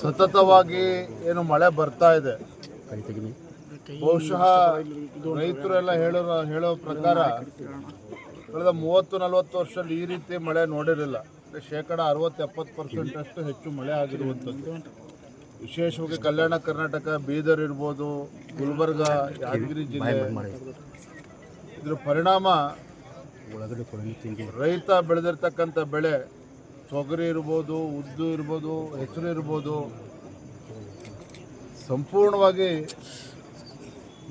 ಸತತವಾಗಿ ಏನು ಮಳೆ ಬರ್ತಾ ಇದೆ. ಬಹುಶಃ ರೈತರೆಲ್ಲ ಹೇಳೋ ಹೇಳೋ ಪ್ರಕಾರ ಕಳೆದ ಮೂವತ್ತು ನಲವತ್ತು ವರ್ಷದಲ್ಲಿ ಈ ರೀತಿ ಮಳೆ ನೋಡಿರಲಿಲ್ಲ. ಶೇಕಡ ಅರವತ್ತು ಎಪ್ಪತ್ತು ಪರ್ಸೆಂಟ್ ಅಷ್ಟು ಹೆಚ್ಚು ಮಳೆ ಆಗಿರುವಂಥದ್ದು. ವಿಶೇಷವಾಗಿ ಕಲ್ಯಾಣ ಕರ್ನಾಟಕ ಬೀದರ್ ಇರ್ಬೋದು ಗುಲ್ಬರ್ಗ ಯಾದಗಿರಿ ಜಿಲ್ಲೆ. ಇದ್ರ ಪರಿಣಾಮ ರೈತ ಬೆಳೆದಿರ್ತಕ್ಕಂಥ ಬೆಳೆ ತೊಗರಿ ಇರ್ಬೋದು, ಉದ್ದು ಇರ್ಬೋದು, ಹೆಸರು ಇರ್ಬೋದು, ಸಂಪೂರ್ಣವಾಗಿ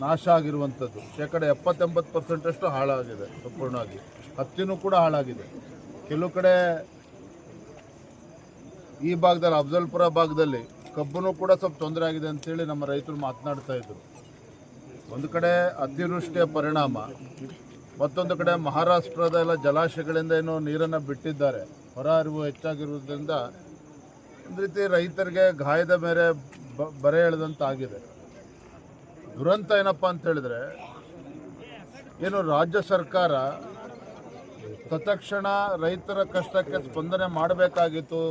ನಾಶ ಆಗಿರುವಂಥದ್ದು. ಶೇಕಡ ಎಪ್ಪತ್ತೆಂಬತ್ತು ಪರ್ಸೆಂಟಷ್ಟು ಹಾಳಾಗಿದೆ, ಸಂಪೂರ್ಣವಾಗಿ. ಹತ್ತಿನೂ ಕೂಡ ಹಾಳಾಗಿದೆ. ಕೆಲವು ಕಡೆ ಈ ಭಾಗದಲ್ಲಿ, ಅಫ್ಜಲ್ಪುರ ಭಾಗದಲ್ಲಿ ಕಬ್ಬನು ಕೂಡ ಸ್ವಲ್ಪ ತೊಂದರೆ ಆಗಿದೆ ಅಂತೇಳಿ ನಮ್ಮ ರೈತರು ಮಾತನಾಡ್ತಾ ಇದ್ರು. ಒಂದು ಕಡೆ ಅತಿವೃಷ್ಟಿಯ ಪರಿಣಾಮ ಮತ್ತೊಂದು ಕಡೆ ಮಹಾರಾಷ್ಟ್ರದ ಎಲ್ಲ ಜಲಾಶಯಗಳಿಂದ ಏನು ನೀರನ್ನು ಬಿಟ್ಟಿದ್ದಾರೆ. ಹೊರ ಅರಿವು ಹೆಚ್ಚಾಗಿರುವುದರಿಂದ ಒಂದು ರೀತಿ ರೈತರಿಗೆ ಗಾಯದ ಮೇಲೆ ಬ, ಬರೆ ಎಳೆದಂತಾಗಿದೆ. ದುರಂತ ಏನಪ್ಪ ಅಂತ ಹೇಳಿದ್ರೆ, ಏನು ರಾಜ್ಯ ಸರ್ಕಾರ ತತ್ಕ್ಷಣ ರೈತರ ಕಷ್ಟಕ್ಕೆ ಸ್ಪಂದನೆ ಮಾಡಬೇಕಾಗಿತ್ತು,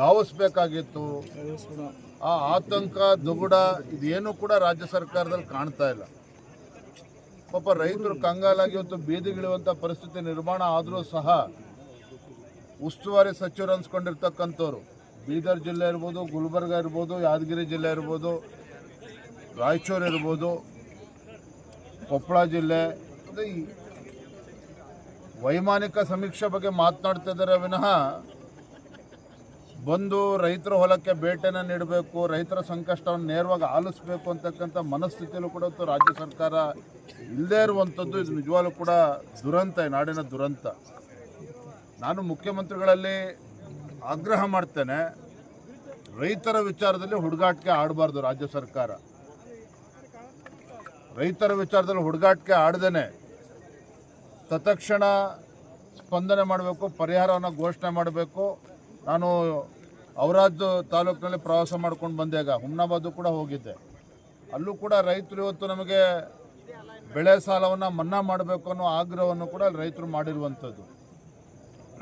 ಧಾವಿಸ್ಬೇಕಾಗಿತ್ತು, ಆ ಆತಂಕ ದುಗುಡ ಇದೇನು ಕೂಡ ರಾಜ್ಯ ಸರ್ಕಾರದಲ್ಲಿ ಕಾಣ್ತಾ ಇಲ್ಲ. ಪಾಪ ರೈತರು ಕಂಗಾಲಾಗಿ ಇವತ್ತು ಬೀದಿಗಿಳುವಂಥ ಪರಿಸ್ಥಿತಿ ನಿರ್ಮಾಣ ಆದರೂ ಸಹ ಉಸ್ತುವಾರಿ ಸಚಿವರು ಅನ್ಸ್ಕೊಂಡಿರ್ತಕ್ಕಂಥವ್ರು. ಬೀದರ್ ಜಿಲ್ಲೆ ಇರ್ಬೋದು, ಗುಲ್ಬರ್ಗ ಇರ್ಬೋದು, ಯಾದಗಿರಿ ಜಿಲ್ಲೆ ಇರ್ಬೋದು, ರಾಯಚೂರು ಇರ್ಬೋದು ಕೊಪ್ಪಳ ಜಿಲ್ಲೆ. ವೈಮಾನಿಕ ಸಮೀಕ್ಷೆ ಬಗ್ಗೆ ಮಾತನಾಡ್ತಾ ಇದ್ದಾರೆ ವಿನಃ ಬಂದು ರೈತರ ಹೊಲಕ್ಕೆ ಭೇಟಿಯನ್ನು ನೀಡಬೇಕು, ರೈತರ ಸಂಕಷ್ಟವನ್ನು ನೇರವಾಗಿ ಆಲಿಸಬೇಕು ಅಂತಕ್ಕಂಥ ಮನಸ್ಥಿತಿಯಲ್ಲೂ ಕೂಡ ರಾಜ್ಯ ಸರ್ಕಾರ ಇಲ್ಲದೇ ಇರುವಂಥದ್ದು, ಇದು ನಿಜವಾಗ್ಲೂ ಕೂಡ ದುರಂತ ನಾಡಿನ ದುರಂತ. ನಾನು ಮುಖ್ಯಮಂತ್ರಿಗಳಲ್ಲಿ ಆಗ್ರಹ ಮಾಡ್ತೇನೆ, ರೈತರ ವಿಚಾರದಲ್ಲಿ ಹುಡುಗಾಟಿಕೆ ಆಡಬಾರ್ದು ರಾಜ್ಯ ಸರ್ಕಾರ. ರೈತರ ವಿಚಾರದಲ್ಲಿ ಹುಡುಗಾಟಿಕೆ ಆಡ್ದೇನೆ ತತ್ಕ್ಷಣ ಸ್ಪಂದನೆ ಮಾಡಬೇಕು, ಪರಿಹಾರವನ್ನು ಘೋಷಣೆ ಮಾಡಬೇಕು. ನಾನು ಔರಾದ್ ತಾಲೂಕಿನಲ್ಲಿ ಪ್ರವಾಸ ಮಾಡ್ಕೊಂಡು ಬಂದಾಗ ಹುಮ್ನಾಬಾದು ಕೂಡ ಹೋಗಿದ್ದೆ. ಅಲ್ಲೂ ಕೂಡ ರೈತರು ಇವತ್ತು ನಮಗೆ ಬೆಳೆ ಸಾಲವನ್ನು ಮನ್ನಾ ಮಾಡಬೇಕು ಅನ್ನೋ ಆಗ್ರಹವನ್ನು ಕೂಡ ರೈತರು ಮಾಡಿರುವಂಥದ್ದು.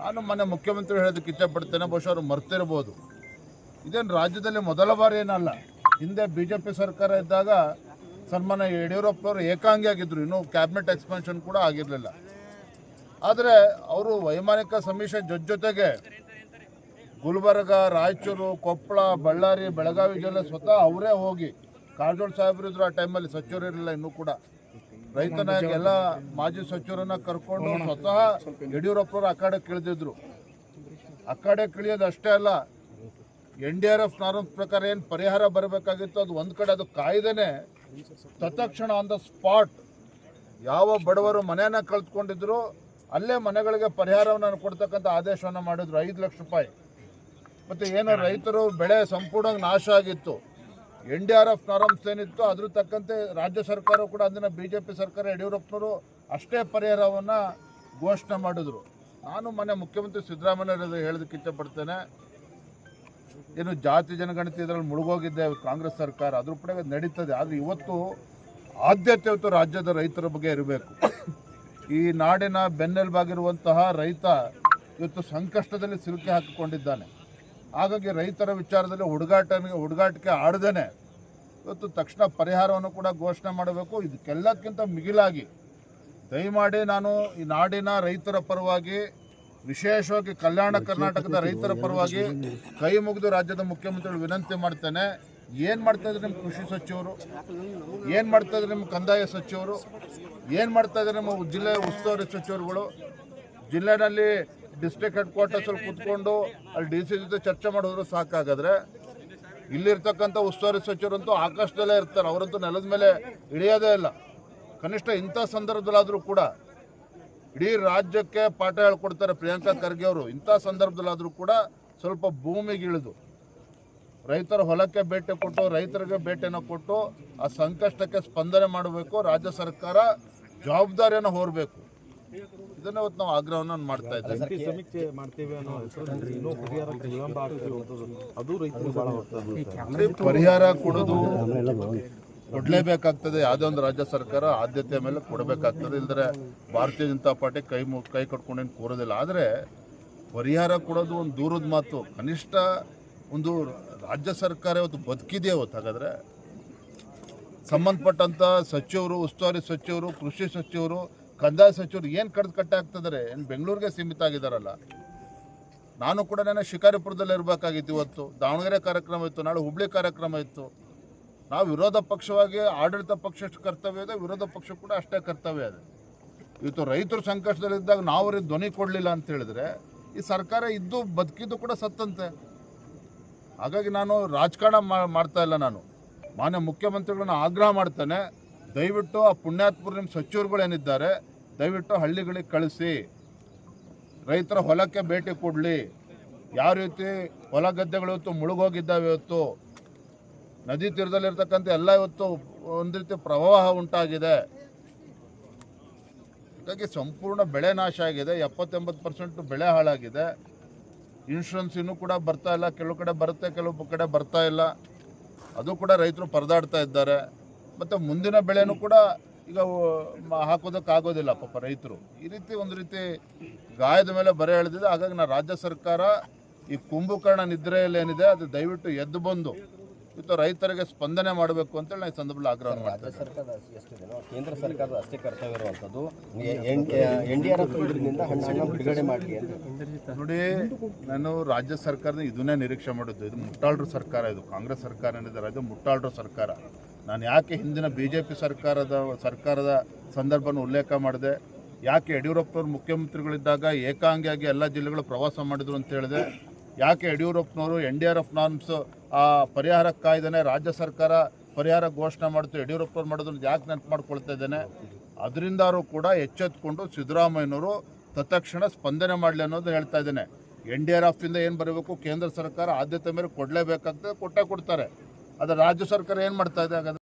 ನಾನು ಮೊನ್ನೆ ಮುಖ್ಯಮಂತ್ರಿ ಹೇಳೋದಕ್ಕೆ ಇಚ್ಛೆಪಡ್ತೇನೆ, ಬಹುಶಃ ಅವರು ಮರ್ತಿರ್ಬೋದು. ಇದೇನು ರಾಜ್ಯದಲ್ಲಿ ಮೊದಲ ಬಾರಿ ಏನಲ್ಲ, ಹಿಂದೆ ಬಿ ಜೆ ಪಿ ಸರ್ಕಾರ ಇದ್ದಾಗ ಸನ್ಮಾನ್ಯ ಯಡಿಯೂರಪ್ಪನವರು ಏಕಾಂಗಿ ಆಗಿದ್ದರು ಇನ್ನೂ ಕ್ಯಾಬಿನೆಟ್ ಎಕ್ಸ್ಪೆನ್ಷನ್ ಕೂಡ ಆಗಿರಲಿಲ್ಲ. ಆದರೆ ಅವರು ವೈಮಾನಿಕ ಸಮೀಕ್ಷೆ ಜೊತೆ ಜೊತೆಗೆ ಗುಲ್ಬರ್ಗ ರಾಯಚೂರು ಕೊಪ್ಪಳ ಬಳ್ಳಾರಿ ಬೆಳಗಾವಿ ಜಿಲ್ಲೆ ಸ್ವತಃ ಅವರೇ ಹೋಗಿ ಕಾರಜೋಳ ಸಾಹೇಬರು ಇದ್ರು ಆ ಟೈಮಲ್ಲಿ ಸಚಿವರು ಇರಲಿಲ್ಲ ಇನ್ನೂ ಕೂಡ. ರೈತ ಎಲ್ಲ ಮಾಜಿ ಸಚಿವರನ್ನ ಕರ್ಕೊಂಡು ಸ್ವತಃ ಯಡಿಯೂರಪ್ಪನವರು ಆ ಕಡೆ ಇಳಿದಿದ್ರು ಆ ಕಡೆ ಇಳಿಯೋದು ಅಷ್ಟೇ ಅಲ್ಲ N D R F norms ಪ್ರಕಾರ ಏನು ಪರಿಹಾರ ಬರಬೇಕಾಗಿತ್ತು ಅದು ಒಂದು ಕಡೆ ಅದು ಕಾಯ್ದೇನೆ ತತ್ಕ್ಷಣ ಆನ್ ದ ಸ್ಪಾಟ್ ಯಾವ ಬಡವರು ಮನೆಯನ್ನು ಕಳ್ತ್ಕೊಂಡಿದ್ರು ಅಲ್ಲೇ ಮನೆಗಳಿಗೆ ಪರಿಹಾರವನ್ನು ಕೊಡ್ತಕ್ಕಂಥ ಆದೇಶವನ್ನು ಮಾಡಿದ್ರು ಐದು ಲಕ್ಷ ರೂಪಾಯಿ. ಮತ್ತು ಏನು ರೈತರು ಬೆಳೆ ಸಂಪೂರ್ಣವಾಗಿ ನಾಶ ಆಗಿತ್ತು. N D R F norms ಏನಿತ್ತು, ಅದ್ರ ತಕ್ಕಂತೆ ರಾಜ್ಯ ಸರ್ಕಾರ ಕೂಡ ಅಂದಿನ ಬಿ ಜೆ ಪಿ ಸರ್ಕಾರ, ಯಡಿಯೂರಪ್ಪನವರು ಅಷ್ಟೇ ಪರಿಹಾರವನ್ನು ಘೋಷಣೆ ಮಾಡಿದ್ರು. ನಾನು ಮೊನ್ನೆ ಮುಖ್ಯಮಂತ್ರಿ ಸಿದ್ದರಾಮಯ್ಯ ಹೇಳೋದಕ್ಕೆ ಇಷ್ಟಪಡ್ತೇನೆ. ಏನು ಜಾತಿ ಜನಗಣತಿ ಇದರಲ್ಲಿ ಮುಳುಗೋಗಿದ್ದೆ ಕಾಂಗ್ರೆಸ್ ಸರ್ಕಾರ, ಅದ್ರ ಕೂಡ ನಡೀತದೆ. ಆದರೆ ಇವತ್ತು ಆದ್ಯತೆ ಇವತ್ತು ರಾಜ್ಯದ ರೈತರ ಬಗ್ಗೆ ಇರಬೇಕು. ಈ ನಾಡಿನ ಬೆನ್ನೆಲುಬಾಗಿರುವಂತಹ ರೈತ ಇವತ್ತು ಸಂಕಷ್ಟದಲ್ಲಿ ಸಿಲುಕಿ ಹಾಕಿಕೊಂಡಿದ್ದಾನೆ. ಹಾಗಾಗಿ ರೈತರ ವಿಚಾರದಲ್ಲಿ ಹುಡುಗಾಟ ಹುಡುಗಾಟಿಕೆ ಆಡದೇನೆ. ಇವತ್ತು ತಕ್ಷಣ ಪರಿಹಾರವನ್ನು ಕೂಡ ಘೋಷಣೆ ಮಾಡಬೇಕು. ಇದಕ್ಕೆಲ್ಲಕ್ಕಿಂತ ಮಿಗಿಲಾಗಿ ದಯಮಾಡಿ ನಾನು ಈ ನಾಡಿನ ರೈತರ ಪರವಾಗಿ ವಿಶೇಷವಾಗಿ ಕಲ್ಯಾಣ ಕರ್ನಾಟಕದ ರೈತರ ಪರವಾಗಿ ಕೈ ಮುಗಿದು ರಾಜ್ಯದ ಮುಖ್ಯಮಂತ್ರಿಗಳು ವಿನಂತಿ ಮಾಡ್ತೇನೆ. ಏನು ಮಾಡ್ತಾ ಇದ್ದಾರೆ ನಿಮ್ಮ ಕೃಷಿ ಸಚಿವರು? ಏನು ಮಾಡ್ತಾ ಇದ್ದಾರೆ ನಿಮ್ಮ ಕಂದಾಯ ಸಚಿವರು? ಏನು ಮಾಡ್ತಾ ಇದ್ದಾರೆ ನಿಮ್ಮ ಜಿಲ್ಲೆ ಉಸ್ತುವಾರಿ ಸಚಿವರುಗಳು? ಜಿಲ್ಲೆನಲ್ಲಿ ಡಿಸ್ಟ್ರಿಕ್ಟ್ ಹೆಡ್ ಕ್ವಾರ್ಟರ್ಸಲ್ಲಿ ಕುತ್ಕೊಂಡು ಅಲ್ಲಿ ಡಿ ಸಿ ಜೊತೆ ಚರ್ಚೆ ಮಾಡಿದ್ರು ಸಾಕಾಗಾದ್ರೆ ಇಲ್ಲಿರ್ತಕ್ಕಂಥ ಉಸ್ತುವಾರಿ ಸಚಿವರಂತೂ ಆಕಾಶದಲ್ಲೇ ಇರ್ತಾರೆ. ಅವರಂತೂ ನೆಲದ ಮೇಲೆ ಇಳಿಯೋದೇ ಇಲ್ಲ. ಕನಿಷ್ಠ ಇಂಥ ಸಂದರ್ಭದಲ್ಲಾದರೂ ಕೂಡ ಇಡೀ ರಾಜ್ಯಕ್ಕೆ ಪಾಠ ಹೇಳ್ಕೊಡ್ತಾರೆ ಪ್ರಿಯಾಂಕಾ ಖರ್ಗೆ ಅವರು. ಇಂಥ ಸಂದರ್ಭದಲ್ಲಾದರೂ ಕೂಡ ಸ್ವಲ್ಪ ಭೂಮಿಗೆ ಇಳಿದು ರೈತರ ಹೊಲಕ್ಕೆ ಭೇಟಿ ಕೊಟ್ಟು, ರೈತರಿಗೆ ಭೇಟಿಯನ್ನು ಕೊಟ್ಟು ಆ ಸಂಕಷ್ಟಕ್ಕೆ ಸ್ಪಂದನೆ ಮಾಡಬೇಕು. ರಾಜ್ಯ ಸರ್ಕಾರ ಜವಾಬ್ದಾರಿಯನ್ನು ಹೊರಬೇಕು. ಇದನ್ನ ಇವತ್ತು ನಾವು ಆಗ್ರಹವನ್ನು ಮಾಡ್ತಾ ಇದ್ದೇವೆ. ಸಮೀಕ್ಷೆ ಮಾಡ್ತೇವೆ ಅನ್ನೋ ಹೆಸರಲ್ಲಿ ಇನ್ನೂ ಪರಿಹಾರಕ್ಕೆ ವಿಳಂಬ ಆಗ್ತಿರುವಂಥದ್ದು ಅದು ರೈತರು ನೋಡಿ, ಪರಿಹಾರ ಕೊಡೋದು ಕೊಡಲೇಬೇಕಾಗ್ತದೆ. ಯಾವುದೇ ಒಂದು ರಾಜ್ಯ ಸರ್ಕಾರ ಆದ್ಯತೆ ಮೇಲೆ ಕೊಡಬೇಕಾಗ್ತದೆ. ಇಲ್ಲದ್ರೆ ಭಾರತೀಯ ಜನತಾ ಪಾರ್ಟಿ ಕೈ ಮು ಕೈ ಕಟ್ಕೊಂಡೇನು ಕೂರೋದಿಲ್ಲ. ಆದರೆ ಪರಿಹಾರ ಕೊಡೋದು ಒಂದು ದೂರದ ಮಾತು. ಕನಿಷ್ಠ ಒಂದು ರಾಜ್ಯ ಸರ್ಕಾರ ಇವತ್ತು ಬದುಕಿದೆ ಇವತ್ತು ಹಾಗಾದರೆ ಸಂಬಂಧಪಟ್ಟಂಥ ಸಚಿವರು ಉಸ್ತುವಾರಿ ಸಚಿವರು ಕೃಷಿ ಸಚಿವರು ಕಂದಾಯ ಸಚಿವರು ಏನು ಕಡ್ದು ಕಟ್ಟಾಗ್ತಿದ್ದಾರೆ ಏನು ಬೆಂಗಳೂರಿಗೆ ಸೀಮಿತ ಆಗಿದ್ದಾರಲ್ಲ ನಾನು ಕೂಡ ನಾನು ಶಿಕಾರಿಪುರದಲ್ಲಿ ಇರಬೇಕಾಗಿತ್ತು ಇವತ್ತು. ದಾವಣಗೆರೆ ಕಾರ್ಯಕ್ರಮ ಇತ್ತು, ನಾಳೆ ಹುಬ್ಳಿ ಕಾರ್ಯಕ್ರಮ ಇತ್ತು. ನಾವು ವಿರೋಧ ಪಕ್ಷವಾಗಿ, ಆಡಳಿತ ಪಕ್ಷ ಎಷ್ಟು ಕರ್ತವ್ಯ ಇದೆ, ವಿರೋಧ ಪಕ್ಷ ಕೂಡ ಅಷ್ಟೇ ಕರ್ತವ್ಯ ಇದೆ. ಇವತ್ತು ರೈತರು ಸಂಕಷ್ಟದಲ್ಲಿದ್ದಾಗ ನಾವು ಅವ್ರಿಗೆ ಧ್ವನಿ ಕೊಡಲಿಲ್ಲ ಅಂತ ಹೇಳಿದ್ರೆ, ಈ ಸರ್ಕಾರ ಇದ್ದು ಬದುಕಿದ್ದು ಕೂಡ ಸತ್ತಂತೆ. ಹಾಗಾಗಿ ನಾನು ರಾಜಕಾರಣ ಮಾಡ್ತಾ ಇಲ್ಲ ನಾನು. ಮಾನ್ಯ ಮುಖ್ಯಮಂತ್ರಿಗಳನ್ನ ಆಗ್ರಹ ಮಾಡ್ತಾನೆ. ದಯವಿಟ್ಟು ಆ ಪುಣ್ಯಾತ್ಪುರ ನಿಮ್ಮ ಸಚಿವರುಗಳೇನಿದ್ದಾರೆ ದಯವಿಟ್ಟು ಹಳ್ಳಿಗಳಿಗೆ ಕಳಿಸಿ. ರೈತರ ಹೊಲಕ್ಕೆ ಭೇಟಿ ಕೊಡಲಿ. ಯಾವ ರೀತಿ ಹೊಲ ಗದ್ದೆಗಳು ಇವತ್ತು ಮುಳುಗೋಗಿದ್ದಾವೆ ಇವತ್ತು. ನದಿ ತೀರದಲ್ಲಿರ್ತಕ್ಕಂಥ ಎಲ್ಲ ಇವತ್ತು ಒಂದು ರೀತಿ ಪ್ರವಾಹ ಉಂಟಾಗಿದೆ. ಹಾಗಾಗಿ ಸಂಪೂರ್ಣ ಬೆಳೆ ನಾಶ ಆಗಿದೆ, ಎಪ್ಪತ್ತೆಂಬತ್ತು ಪರ್ಸೆಂಟ್ ಬೆಳೆ ಹಾಳಾಗಿದೆ. ಇನ್ಶೂರೆನ್ಸ್ ಇನ್ನೂ ಕೂಡ ಬರ್ತಾ ಇಲ್ಲ, ಕೆಲವು ಕಡೆ ಬರುತ್ತೆ, ಕೆಲವು ಕಡೆ ಬರ್ತಾ ಇಲ್ಲ. ಅದು ಕೂಡ ರೈತರು ಪರದಾಡ್ತಾ ಇದ್ದಾರೆ. ಮತ್ತು ಮುಂದಿನ ಬೆಳೆನೂ ಕೂಡ ಈಗ ಹಾಕೋದಕ್ಕೆ ಹಾಕೋದಕ್ಕಾಗೋದಿಲ್ಲ ಪಾಪ ರೈತರು. ಈ ರೀತಿ ಒಂದು ರೀತಿ ಗಾಯದ ಮೇಲೆ ಬರೆ ಎಳೆದಿದೆ. ಹಾಗಾಗಿ ನಾ ರಾಜ್ಯ ಸರ್ಕಾರ ಈ ಕುಂಭಕರ್ಣ ನಿದ್ರೆಯಲ್ಲಿ ಏನಿದೆ ಅದು ದಯವಿಟ್ಟು ಎದ್ದು ಬಂದು ಇವತ್ತು ರೈತರಿಗೆ ಸ್ಪಂದನೆ ಮಾಡಬೇಕು ಅಂತೇಳಿ ನಾನು ಈ ಸಂದರ್ಭದಲ್ಲಿ ಆಗ್ರಹ ರಾಜ್ಯ ಸರ್ಕಾರದ ಕೇಂದ್ರ ಸರ್ಕಾರದ ಅಷ್ಟೇ ಕರ್ತವ್ಯ ಇರುವಂಥದ್ದು ಎನ್ ಡಿ ಆರ್ ಎಫ್ ಬಿಡುಗಡೆ ಮಾಡಿ ನೋಡಿ ನಾನು ರಾಜ್ಯ ಸರ್ಕಾರದ ಇದನ್ನೇ ನಿರೀಕ್ಷೆ ಮಾಡಿದ್ದು. ಇದು ಮುಟ್ಟಾಳ್ರ ಸರ್ಕಾರ ಇದು ಕಾಂಗ್ರೆಸ್ ಸರ್ಕಾರ ಏನಿದೆ ರಾಜ್ಯ ಮುಟ್ಟಾಳ್ರ ಸರ್ಕಾರ. ನಾನು ಯಾಕೆ ಹಿಂದಿನ ಬಿ ಜೆ ಪಿ ಸರ್ಕಾರದ ಸರ್ಕಾರದ ಸಂದರ್ಭನ ಉಲ್ಲೇಖ ಮಾಡಿದೆ, ಯಾಕೆ ಯಡಿಯೂರಪ್ಪನವ್ರು ಮುಖ್ಯಮಂತ್ರಿಗಳಿದ್ದಾಗ ಏಕಾಂಗಿಯಾಗಿ ಎಲ್ಲ ಜಿಲ್ಲೆಗಳು ಪ್ರವಾಸ ಮಾಡಿದ್ರು ಅಂತ ಹೇಳಿದೆ, ಯಾಕೆ ಯಡಿಯೂರಪ್ಪನವರು N D R F norms ಆ ಪರಿಹಾರ ಕಾಯ್ದೆನೇ ರಾಜ್ಯ ಸರ್ಕಾರ ಪರಿಹಾರ ಘೋಷಣೆ ಮಾಡ್ತು, ಯಡಿಯೂರಪ್ಪನವ್ರು ಮಾಡೋದನ್ನು ಯಾಕೆ ನೆನಪು ಮಾಡ್ಕೊಳ್ತಾ ಇದ್ದೇನೆ? ಅದರಿಂದಾರು ಕೂಡ ಎಚ್ಚೆತ್ಕೊಂಡು ಸಿದ್ದರಾಮಯ್ಯನವರು ತತ್ಕ್ಷಣ ಸ್ಪಂದನೆ ಮಾಡಲಿ ಅನ್ನೋದು ಹೇಳ್ತಾ ಇದ್ದೇನೆ. ಎನ್ ಡಿ ಆರ್ ಎಫ್ ಇಂದ ಏನು ಬರಬೇಕು? ಕೇಂದ್ರ ಸರ್ಕಾರ ಆದ್ಯತೆ ಮೇಲೆ ಕೊಡಲೇಬೇಕಾಗ್ತದೆ, ಕೊಟ್ಟೇ ಕೊಡ್ತಾರೆ. ಆದರೆ ರಾಜ್ಯ ಸರ್ಕಾರ ಏನು ಮಾಡ್ತಾ ಇದೆ ಹಾಗಾದ್ರೆ?